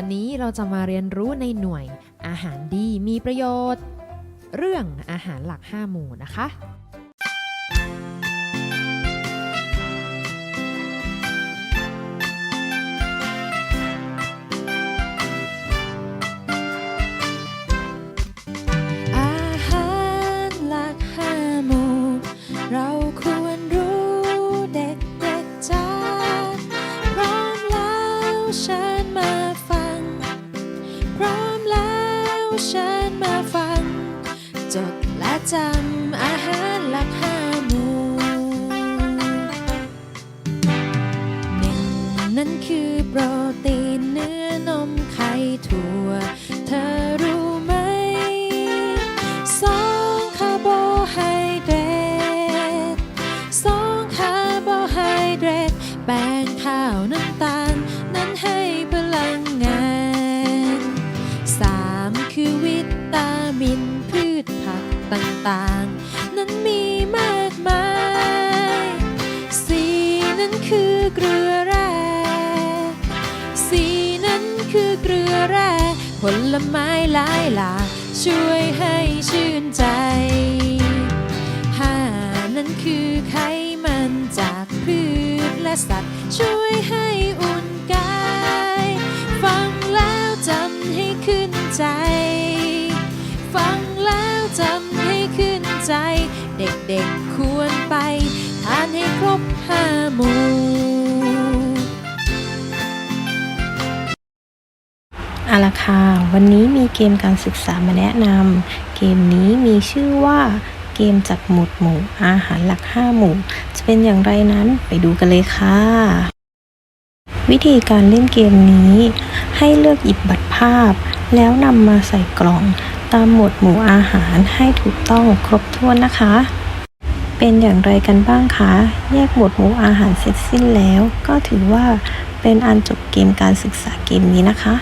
วันนี้เราจะมาเรียนรู้ในหน่วยอาหารดีมีประโยชน์ เรื่องอาหารหลัก 5 หมู่นะคะ อาหารหลักห้าหมู่ เราควรรู้เด็กเด็กๆจ้าพร้อมแล้วเชิ แล้วเชิญมาฟัง จดและจำอาหารหลักห้าหมู่หนึ่งนั่นคือโปรตีนเนื้อนมไข่ถั่ว เธอรู้ไหมสองคาร์โบไฮเดรตสองคาร์โบไฮเดรตแป้งข้าวน้ำตาล ต่างๆ นั้นมีมากมาย สีนั้นคือเกลือแร่ สีนั้นคือเกลือแร่ ผลไม้หลายหลากช่วยให้ชื่นใจห้านั้นคือไขมันจากพืชและสัตว์ ช่วยให้อุ่นกาย ฟังแล้วจำให้ขึ้นใจ ฟัง ใจ เด็กๆควรไป ทานให้ครบห้าหมู่เอาละค่ะวันนี้มีเกมการศึกษามาแนะนำเกมนี้มีชื่อว่าเกมจัดหมวดหมู่อาหารหลัก 5 หมู่ จะเป็นอย่างไรนั้นไปดูกันเลยค่ะ วิธีการเล่นเกมนี้ ให้เลือกหยิบบัตรภาพ แล้วนำมาใส่กล่อง ตามหมวดหมู่อาหารให้ถูกต้องครบถ้วนนะคะ เป็นอย่างไรกันบ้างคะ แยกหมวดหมู่อาหารเสร็จสิ้นแล้ว ก็ถือว่าเป็นอันจบเกมการศึกษาเกมนี้นะคะ